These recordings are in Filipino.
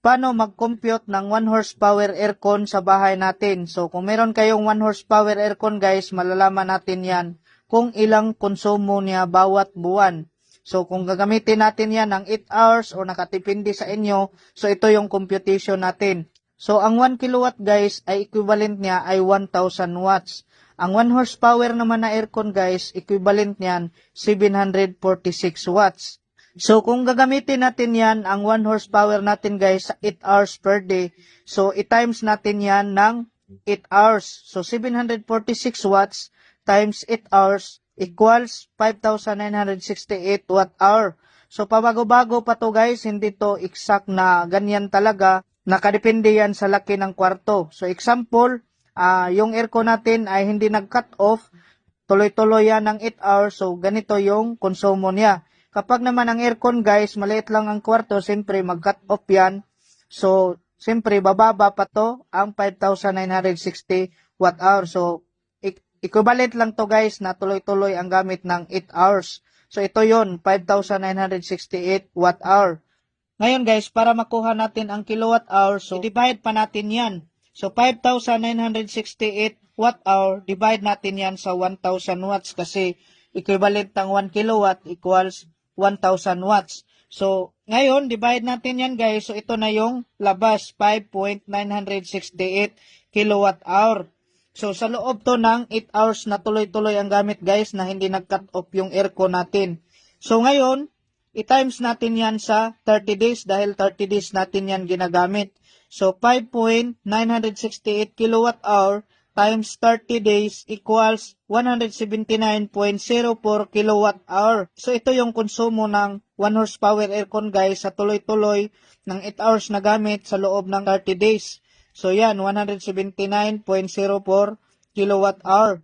paano mag-compute ng 1 horsepower aircon sa bahay natin. So, kung meron kayong 1 horsepower aircon guys, malalaman natin yan kung ilang konsumo niya bawat buwan. So, kung gagamitin natin yan ng 8 hours o nakatipindi sa inyo, so ito yung computation natin. So, ang 1 kilowatt guys ay equivalent niya ay 1,000 watts. Ang 1 horsepower naman na aircon guys, equivalent niyan 746 watts. So, kung gagamitin natin yan, ang 1 horsepower natin guys, sa 8 hours per day, so i-times natin yan ng 8 hours. So, 746 watts times 8 hours equals 5,968 watt hour. So, pabago-bago pa to guys, hindi to exact na ganyan talaga. Nakadepende yan sa laki ng kwarto. So, example, ah yung aircon natin ay hindi nag-cut off, tuloy-tuloy yan ng 8 hours, so ganito yung konsumo niya. Kapag naman ang aircon guys, maliit lang ang kwarto, siyempre mag-cut off yan. So, siyempre bababa pa to ang 5,960 watt hour. So, equivalent lang to guys na tuloy-tuloy ang gamit ng 8 hours. So, ito yon 5,968 watt hour. Ngayon guys, para makuha natin ang kilowatt hour, so divide pa natin yan. So 5,968 watt hour, divide natin yan sa 1,000 watts kasi equivalent ng 1 kilowatt equals 1,000 watts. So ngayon, divide natin yan guys. So ito na yung labas, 5.968 kilowatt hour. So sa loob to ng 8 hours na tuloy-tuloy ang gamit guys na hindi nag-cut off yung aircon natin. So ngayon, i-times natin yan sa 30 days dahil 30 days natin yan ginagamit. So 5.968 kilowatt hour times 30 days equals 179.04 kilowatt hour. So ito yung konsumo ng 1 horsepower aircon guys sa tuloy-tuloy ng 8 hours na gamit sa loob ng 30 days. So yan, 179.04 kilowatt hour.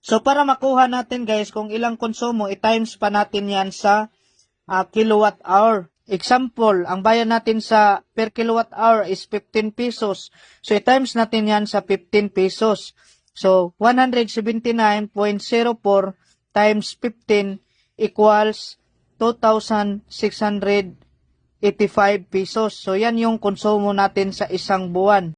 So para makuha natin guys kung ilang konsumo, i-times pa natin yan sa ah, kilowatt hour. Example, ang bayan natin sa per kilowatt hour is 15 pesos. So i-times natin yan sa 15 pesos. So 179.04 times 15 equals 2,685 pesos. So yan yung konsumo natin sa isang buwan.